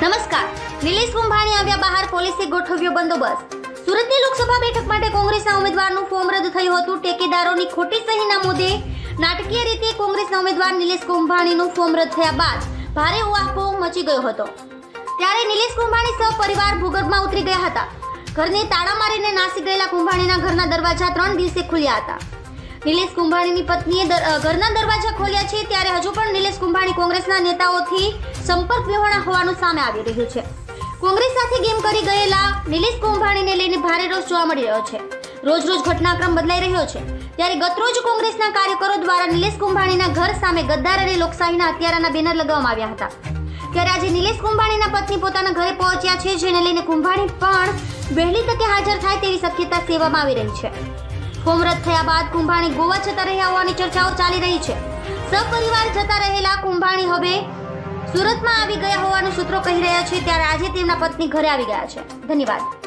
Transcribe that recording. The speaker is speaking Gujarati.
નમસ્કાર. નિલેશ કુંભાણી આવ્યા બહાર પોલીસે ગોઠવ્યો બંદોબસ્ત. સુરતની લોકસભા બેઠક માટે કોંગ્રેસના ઉમેદવારનું ફોર્મ રદ થયું હતું. ટેકેદારોની ખોટી સહીના મુદ્દે નાટકીય રીતે કોંગ્રેસના ઉમેદવાર નિલેશ કુંભાણીનું ફોર્મ રદ થયા બાદ ભારે ઉહાપો મચી ગયો હતો. ત્યારે નિલેશ કુંભાણી સહ પરિવાર ભૂગર્ભમાં ઉતરી ગયા હતા. ઘરને તાળા મારીને નાસી ગયેલા કુંભાણીના ઘરના દરવાજા ત્રણ દિવસે ખુલ્યા હતા. નિલેશ કુંભાણીની પત્નીએ ઘરના દરવાજા ખોલ્યા છે ત્યારે હજુ પણ નિલેશ કુંભાણી કોંગ્રેસના નેતાઓથી સંપર્ક વિહોણા હોવાનું સામે આવી રહ્યું છે. કોંગ્રેસ સાથે ગેમ કરી ગયેલા નિલેશ કુંભાણીને લઈને ભારે રોષ જોવા મળી રહ્યો છે. રોજ રોજ ઘટનાક્રમ બદલાઈ રહ્યો છે. ત્યારે ગતરોજ કોંગ્રેસના કાર્યકરો દ્વારા નિલેશ કુંભાણીના ઘર સામે ગદ્દાર અને લોકશાહીના હત્યારાના બેનર લગાવવામાં આવ્યા હતા. ત્યારે આજે નિલેશ કુંભાણીના પત્ની પોતાના ઘરે પહોંચ્યા છે, જેને લઈને કુંભાણી પણ વહેલી તકે હાજર થાય તેવી શક્યતા સેવામાં આવી રહી છે. ફોર્મ થયા બાદ કુંભાણી ગોવા જતા રહ્યા હોવાની ચર્ચાઓ ચાલી રહી છે. સપરિવાર જતા રહેલા કુંભાણી હવે સુરતમાં આવી ગયા હોવાનું સૂત્રો કહી રહ્યા છે, ત્યારે આજે તેમના પત્ની ઘરે આવી ગયા છે. ધન્યવાદ.